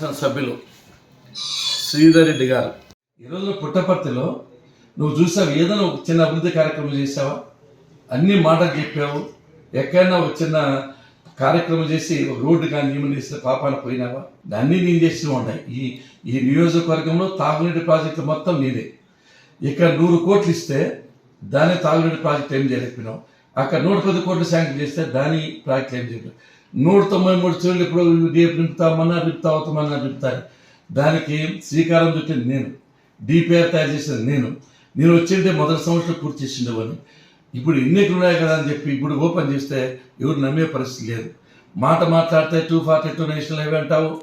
సభ్యులు శ్రీధర్ రెడ్డి గారు. ఈరోజు పుట్టపర్తిలో నువ్వు చూసావు ఏదైనా ఒక చిన్న అభివృద్ధి కార్యక్రమం చేసావా అన్ని మాటలు చెప్పావు. ఎక్కడైనా ఒక చిన్న కార్యక్రమం చేసి ఒక రోడ్డు కానీ ఏమైనా చేసిన పాపాన పోయినావా? అన్నీ నేను చేస్తూ ఉన్నాయి ఈ ఈ నియోజకవర్గంలో తాగునీటి ప్రాజెక్టు మొత్తం నేనే ఇక్కడ నూరు కోట్లు ఇస్తే దాని తాగునీటి ప్రాజెక్ట్ ఏం చేయలేకపోయినావు. అక్కడ నూట పది కోట్లు శాంక్షన్ చేస్తే దాని ప్రాజెక్ట్ ఏం చేయలేదు నూట తొంభై మూడు చీరలు ఇప్పుడు రేపు నింపుతామన్నా నింపుతా అవుతామన్నా నింపుతాను దానికి శ్రీకారం చుట్టింది నేను. డిపిఆర్ తయారు చేసేది నేను. నేను వచ్చింటే మొదటి సంవత్సరం పూర్తి చేసిండేవాడిని. ఇప్పుడు ఎన్నికలు ఉన్నాయి కదా అని చెప్పి ఇప్పుడు ఓపెన్ చేస్తే ఎవరు నమ్మే పరిస్థితి లేదు. మాట మాట్లాడితే two forty two national highway అంటావు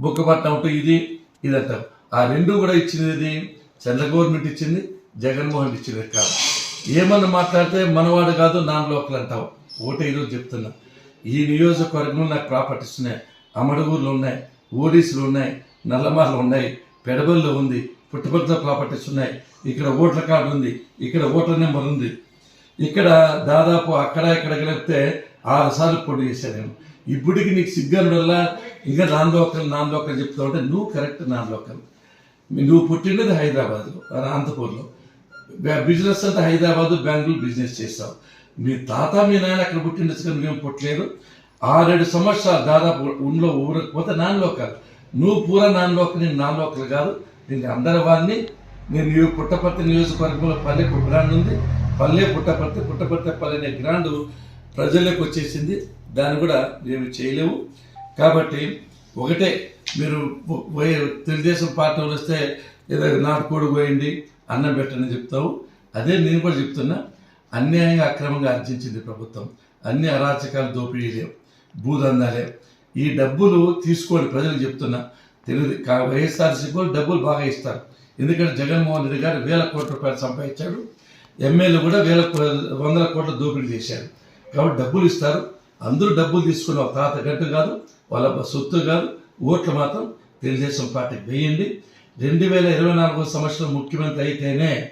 బుక్కపట్నం అంటూ ఇది ఇది అంటావు. ఆ రెండు కూడా ఇచ్చింది ఇది చంద్ర గవర్నమెంట్ ఇచ్చింది జగన్మోహన్ ఇచ్చింది కాదు. ఏమన్నా మాట్లాడితే మనవాడు కాదు నాన్ లోకల్ అంటావు. ఒకటే ఈరోజు చెప్తున్నా. ఈ నియోజకవర్గంలో నాకు ప్రాపర్టీస్ ఉన్నాయి. అమడుగురులు ఉన్నాయి. ఓడిస్లు ఉన్నాయి. నల్లమార్లు ఉన్నాయి. పెడబల్లో ఉంది. పుట్టపర్తిలో ప్రాపర్టీస్ ఉన్నాయి. ఇక్కడ ఓట్ల కార్డు ఉంది. ఇక్కడ ఓట్ల నెంబర్ ఉంది. ఇక్కడ దాదాపు అక్కడ ఇక్కడ గెలిపితే ఆరు సార్లు పోటీ చేశాను నేను. ఇప్పటికి నీకు సిగ్గన్ వల్ల ఇంకా నాన్ నాన్లోకల్ చెప్తా ఉంటే చెప్తావు నువ్వు కరెక్ట్ నాన్లోకల్ నువ్వు పుట్టినది హైదరాబాద్లో అనంతపూర్లో బిజినెస్ అంతా హైదరాబాద్ బెంగళూరు బిజినెస్ చేస్తావు. మీ తాత మీ నాయన అక్కడ పుట్టిండొచ్చు కానీ మేము పుట్టలేదు. ఆరేడు సంవత్సరాలు దాదాపు ఊళ్ళో ఊరకపోతే నాన్ నువ్వు పూర నాన్ నేను నాన్ కాదు. నేను అందరి వారిని నేను పుట్టపర్తి నియోజకవర్గంలో పల్లె గ్రాండ్ ఉంది. పల్లె పుట్టపర్తి పుట్టపర్తి పల్లె అనే గ్రాండ్ ప్రజలకు వచ్చేసింది. దాన్ని కూడా మేము చేయలేము. కాబట్టి ఒకటే మీరు పోయే తెలుగుదేశం పార్టీ వస్తే ఏదో నాటుకోడు పోయండి అన్నం పెట్టండి చెప్తావు. అదే నేను కూడా చెప్తున్నా. అన్యాయంగా అక్రమంగా ఆర్జించింది ప్రభుత్వం. అన్ని అరాచకాలు దోపిడీ లేవు. భూదందాలే. ఈ డబ్బులు తీసుకోండి ప్రజలకు చెప్తున్నా. తెలుగు కా- వైఎస్ఆర్సీపీ డబ్బులు బాగా ఇస్తారు. ఎందుకంటే జగన్మోహన్ రెడ్డి గారు వేల కోట్ల రూపాయలు సంపాదించాడు. ఎమ్మెల్యే కూడా వేల వందల కోట్ల దోపిడీ చేశాడు. కాబట్టి డబ్బులు ఇస్తారు. అందరూ డబ్బులు తీసుకున్న ఒక తాత గట్టు కాదు వాళ్ళ సొత్తు కాదు ఓట్లు మాత్రం తెలుగుదేశం పార్టీకి వేయండి. రెండు వేల ఇరవై నాలుగో సంవత్సరం ముఖ్యమంత్రి అయితేనే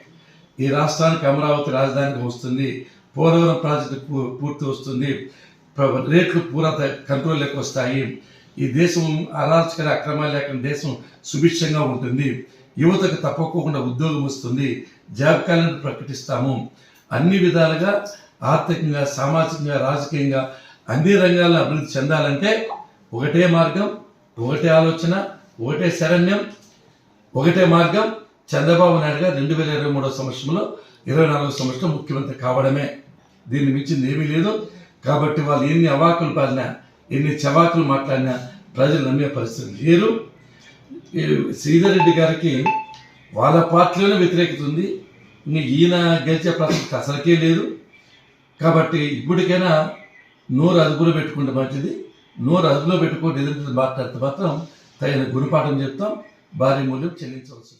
ఈ రాష్ట్రానికి అమరావతి రాజధానికి వస్తుంది పోలవరం ప్రాజెక్టు పూ- పూర్తి వస్తుంది ప్ర- రేట్లు పూరా కంట్రోల్లోకి వస్తాయి. ఈ దేశం అరాచకర అక్రమాలు లేకుండా దేశం సుభిక్షంగా ఉంటుంది. యువతకు తప్పకుండా ఉద్యోగం వస్తుంది. జాబ్ క్యాలెండర్ ప్రకటిస్తాము. అన్ని విధాలుగా ఆర్థికంగా సామాజికంగా రాజకీయంగా అన్ని రంగాల్లో అభివృద్ధి చెందాలంటే ఒకటే మార్గం ఒకటే ఆలోచన ఒకటే శరణ్యం ఒకటే మార్గం చంద్రబాబు నాయుడు గారు రెండు వేల ఇరవై మూడో సంవత్సరంలో ఇరవై నాలుగో సంవత్సరం ముఖ్యమంత్రి కావడమే. దీన్ని మించింది ఏమీ లేదు. కాబట్టి వాళ్ళు ఎన్ని అవాకులు పాడినా ఎన్ని చవాకులు మాట్లాడినా ప్రజలు నమ్మే పరిస్థితి లేరు. శ్రీధర్ రెడ్డి గారికి వాళ్ళ పార్టీలోనే వ్యతిరేకత ఉంది. ఈయన గెలిచే ప్రసక్తి అసలుకే లేదు. కాబట్టి ఇప్పటికైనా నోరు అదుపులో పెట్టుకుంటే మంచిది. నోరు అదుపులో పెట్టుకుంటే ఎదురు మాట్లాడితే మాత్రం తగిన గుణపాఠం చెప్తాం. భారీ మూల్యం చెల్లించవలసి